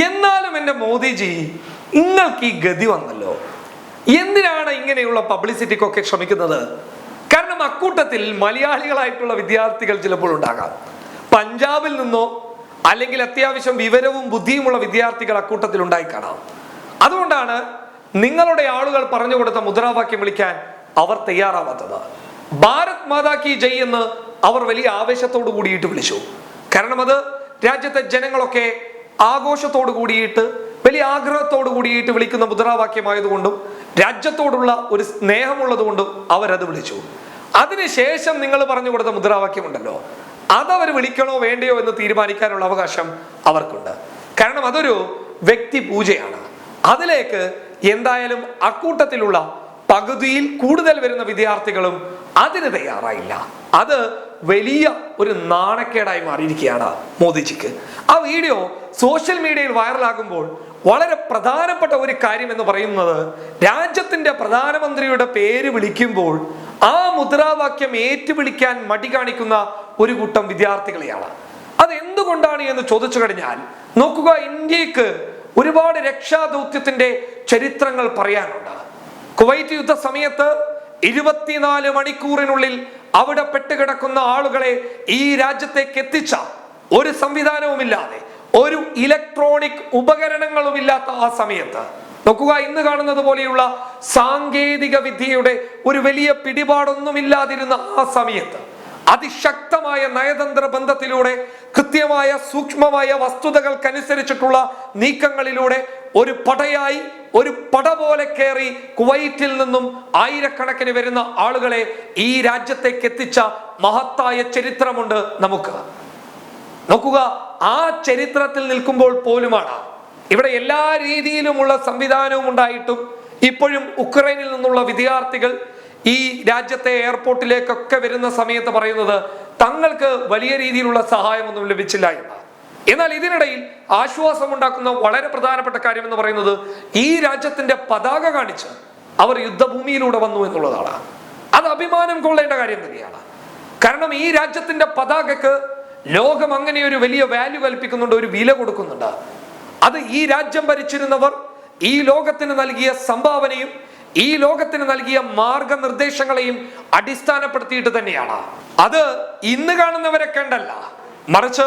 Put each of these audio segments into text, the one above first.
എന്നാലും എന്റെ മോദിജി നിങ്ങൾക്ക് ഈ ഗതി വന്നല്ലോ. എന്തിനാണ് ഇങ്ങനെയുള്ള പബ്ലിസിറ്റിക്കൊക്കെ ശ്രമിക്കുന്നത്? കാരണം അക്കൂട്ടത്തിൽ മലയാളികളായിട്ടുള്ള വിദ്യാർത്ഥികൾ ചിലപ്പോൾ ഉണ്ടാകാം. പഞ്ചാബിൽ നിന്നോ അല്ലെങ്കിൽ അത്യാവശ്യം വിവരവും ബുദ്ധിയുമുള്ള വിദ്യാർത്ഥികൾ അക്കൂട്ടത്തിൽ ഉണ്ടായി കാണാം. അതുകൊണ്ടാണ് നിങ്ങളുടെ ആളുകൾ പറഞ്ഞു കൊടുത്ത മുദ്രാവാക്യം വിളിക്കാൻ അവർ തയ്യാറാവാത്തത്. ഭാരത് മാതാ കി ജയ് എന്ന് അവർ വലിയ ആവേശത്തോടു കൂടിയിട്ട് വിളിച്ചു. കാരണം അത് രാജ്യത്തെ ജനങ്ങളൊക്കെ ആഘോഷത്തോടു കൂടിയിട്ട് വലിയ ആഗ്രഹത്തോടു കൂടിയിട്ട് വിളിക്കുന്ന മുദ്രാവാക്യമായതുകൊണ്ടും രാജ്യത്തോടുള്ള ഒരു സ്നേഹമുള്ളത് കൊണ്ടും അവരത് വിളിച്ചു. അതിനുശേഷം നിങ്ങൾ പറഞ്ഞു കൊടുത്ത മുദ്രാവാക്യമുണ്ടല്ലോ. അതവർ വിളിക്കണോ വേണ്ടയോ എന്ന് തീരുമാനിക്കാനുള്ള അവകാശം അവർക്കുണ്ട്. കാരണം അതൊരു വ്യക്തി പൂജയാണ്. അതിലേക്ക് എന്തായാലും അക്കൂട്ടത്തിലുള്ള പകുതിയിൽ കൂടുതൽ വരുന്ന വിദ്യാർത്ഥികളും അതിന് തയ്യാറായില്ല. അത് വലിയ ഒരു നാണക്കേടായി മാറിയിരിക്കുകയാണ് മോദിജിക്ക്. ആ വീഡിയോ സോഷ്യൽ മീഡിയയിൽ വൈറലാകുമ്പോൾ വളരെ പ്രധാനപ്പെട്ട ഒരു കാര്യം എന്ന് പറയുന്നത് രാജ്യത്തിന്റെ പ്രധാനമന്ത്രിയുടെ പേര് വിളിക്കുമ്പോൾ ആ മുദ്രാവാക്യം ഏറ്റുവിളിക്കാൻ മടി കാണിക്കുന്ന ഒരു കൂട്ടം വിദ്യാർത്ഥികളെയാണ്. അത് എന്തുകൊണ്ടാണ് എന്ന് ചോദിച്ചു കഴിഞ്ഞാൽ നോക്കുക ഇന്ത്യയ്ക്ക് ഒരുപാട് രക്ഷാദൗത്യത്തിന്റെ ചരിത്രങ്ങൾ പറയാനുണ്ട്. കുവൈറ്റ് യുദ്ധ സമയത്ത് ഇരുപത്തിനാല് മണിക്കൂറിനുള്ളിൽ അവിടെ പെട്ടുകിടക്കുന്ന ആളുകളെ ഈ രാജ്യത്തേക്ക് എത്തിച്ച ഒരു സംവിധാനവുമില്ലാതെ ഒരു ഇലക്ട്രോണിക് ഉപകരണങ്ങളുമില്ലാത്ത ആ സമയത്ത്. നോക്കുക ഇന്ന് കാണുന്നത് പോലെയുള്ള സാങ്കേതിക വിദ്യയുടെ ഒരു വലിയ പിടിപാടൊന്നുമില്ലാതിരുന്ന ആ സമയത്ത് അതിശക്തമായ നയതന്ത്ര ബന്ധത്തിലൂടെ കൃത്യമായ സൂക്ഷ്മമായ വസ്തുതകൾക്കനുസരിച്ചിട്ടുള്ള നീക്കങ്ങളിലൂടെ ഒരു പടയായി ഒരു പട പോലെ കയറി കുവൈറ്റിൽ നിന്നും ആയിരക്കണക്കിന് വരുന്ന ആളുകളെ ഈ രാജ്യത്തേക്ക് എത്തിച്ച മഹത്തായ ചരിത്രമുണ്ട് നമുക്ക്. നോക്കുക ആ ചരിത്രത്തിൽ നിൽക്കുമ്പോൾ പോലുമാണ്. ഇവിടെ എല്ലാ രീതിയിലുമുള്ള സംവിധാനവും ഉണ്ടായിട്ടും ഇപ്പോഴും ഉക്രൈനിൽ നിന്നുള്ള വിദ്യാർത്ഥികൾ ഈ രാജ്യത്തെ എയർപോർട്ടിലേക്കൊക്കെ വരുന്ന സമയത്ത് പറയുന്നത് തങ്ങൾക്ക് വലിയ രീതിയിലുള്ള സഹായമൊന്നും ലഭിച്ചില്ല എന്ന്. എന്നാൽ ഇതിനിടയിൽ ആശ്വാസം ഉണ്ടാക്കുന്ന വളരെ പ്രധാനപ്പെട്ട കാര്യം എന്ന് പറയുന്നത് ഈ രാജ്യത്തിന്റെ പതാക കാണിച്ച് അവർ യുദ്ധഭൂമിയിലൂടെ വന്നു എന്നുള്ളതാണ്. അത് അഭിമാനം കൊള്ളേണ്ട കാര്യം തന്നെയാണ്. കാരണം ഈ രാജ്യത്തിന്റെ പതാകക്ക് ലോകം അങ്ങനെ ഒരു വലിയ വാല്യൂ കൽപ്പിക്കുന്നുണ്ട് ഒരു വില കൊടുക്കുന്നുണ്ട്. അത് ഈ രാജ്യം ഭരിച്ചിരുന്നവർ ഈ ലോകത്തിന് നൽകിയ സംഭാവനയും ഈ ലോകത്തിന് നൽകിയ മാർഗനിർദ്ദേശങ്ങളെയും അടിസ്ഥാനപ്പെടുത്തിയിട്ട് തന്നെയാണ്. അത് ഇന്ന് കാണുന്നവരെ കണ്ടല്ല. മറിച്ച്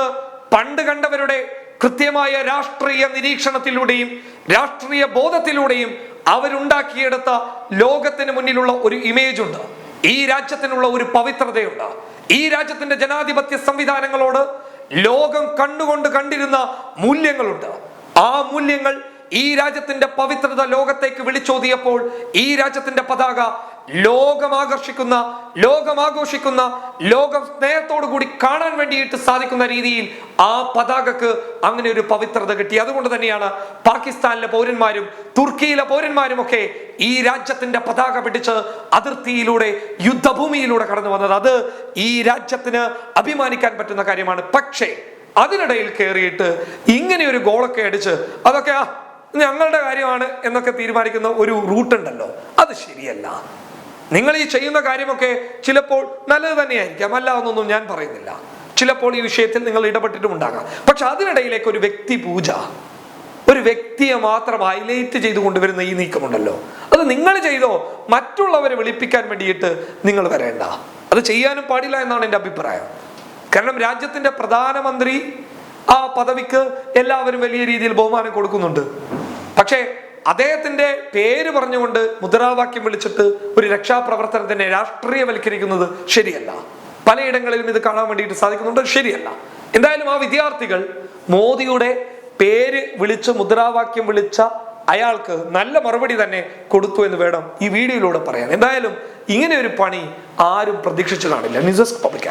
പണ്ട് കണ്ടവരുടെ കൃത്യമായ രാഷ്ട്രീയ നിരീക്ഷണത്തിലൂടെയും രാഷ്ട്രീയ ബോധത്തിലൂടെയും അവരുണ്ടാക്കിയെടുത്ത ലോകത്തിന് മുന്നിലുള്ള ഒരു ഇമേജ് ഉണ്ട്. ഈ രാജ്യത്തിനുള്ള ഒരു പവിത്രതയുണ്ട്. ഈ രാജ്യത്തിന്റെ ജനാധിപത്യ സംവിധാനങ്ങളോട് ലോകം കണ്ണുകൊണ്ട് കണ്ടിരുന്ന മൂല്യങ്ങളുണ്ട്. ആ മൂല്യങ്ങൾ ഈ രാജ്യത്തിന്റെ പവിത്രത ലോകത്തേക്ക് വിളിച്ചോതിയപ്പോൾ ഈ രാജ്യത്തിന്റെ പതാക ലോകം ആകർഷിക്കുന്ന ലോകം ആഘോഷിക്കുന്ന ലോകം സ്നേഹത്തോടു കൂടി കാണാൻ വേണ്ടിയിട്ട് സാധിക്കുന്ന രീതിയിൽ ആ പതാകക്ക് അങ്ങനെ ഒരു പവിത്രത കിട്ടി. അതുകൊണ്ട് തന്നെയാണ് പാകിസ്ഥാനിലെ പൗരന്മാരും തുർക്കിയിലെ പൗരന്മാരും ഒക്കെ ഈ രാജ്യത്തിന്റെ പതാക പിടിച്ച് അതിർത്തിയിലൂടെ യുദ്ധഭൂമിയിലൂടെ കടന്നു വന്നത്. അത് ഈ രാജ്യത്തിന് അഭിമാനിക്കാൻ പറ്റുന്ന കാര്യമാണ്. പക്ഷേ അതിനിടയിൽ കയറിയിട്ട് ഇങ്ങനെ ഒരു ഗോളൊക്കെ അടിച്ച് അതൊക്കെ ഞങ്ങളുടെ കാര്യമാണ് എന്നൊക്കെ തീരുമാനിക്കുന്ന ഒരു റൂട്ട് ഉണ്ടല്ലോ അത് ശരിയല്ല. നിങ്ങൾ ഈ ചെയ്യുന്ന കാര്യമൊക്കെ ചിലപ്പോൾ നല്ലത് തന്നെയായിരിക്കാം. അല്ല എന്നൊന്നും ഞാൻ പറയുന്നില്ല. ചിലപ്പോൾ ഈ വിഷയത്തിൽ നിങ്ങൾ ഇടപെട്ടിട്ടും ഉണ്ടാകാം. പക്ഷെ അതിനിടയിലേക്ക് ഒരു വ്യക്തി പൂജ ഒരു വ്യക്തിയെ മാത്രം ഹൈലൈറ്റ് ചെയ്തു കൊണ്ടുവരുന്ന ഈ നീക്കമുണ്ടല്ലോ. അത് നിങ്ങൾ ചെയ്തോ മറ്റുള്ളവരെ വിളിപ്പിക്കാൻ വേണ്ടിയിട്ട് നിങ്ങൾ വരേണ്ട. അത് ചെയ്യാനും പാടില്ല എന്നാണ് എന്റെ അഭിപ്രായം. കാരണം രാജ്യത്തിന്റെ പ്രധാനമന്ത്രി ആ പദവിക്ക് എല്ലാവരും വലിയ രീതിയിൽ ബഹുമാനം കൊടുക്കുന്നുണ്ട്. പക്ഷേ അദ്ദേഹത്തിന്റെ പേര് പറഞ്ഞുകൊണ്ട് മുദ്രാവാക്യം വിളിച്ചിട്ട് ഒരു രക്ഷാപ്രവർത്തനത്തിനെ രാഷ്ട്രീയവൽക്കരിക്കുന്നത് ശരിയല്ല. പലയിടങ്ങളിലും ഇത് കാണാൻ വേണ്ടിയിട്ട് സാധിക്കുന്നുണ്ട്. ശരിയല്ല. എന്തായാലും ആ വിദ്യാർത്ഥികൾ മോദിയുടെ പേര് വിളിച്ച് മുദ്രാവാക്യം വിളിച്ച അയാൾക്ക് നല്ല മറുപടി തന്നെ കൊടുത്തു എന്ന് വേണം ഈ വീഡിയോയിലൂടെ പറയാൻ. എന്തായാലും ഇങ്ങനെ ഒരു പണി ആരും പ്രതീക്ഷിച്ചു കാണില്ല. News desk public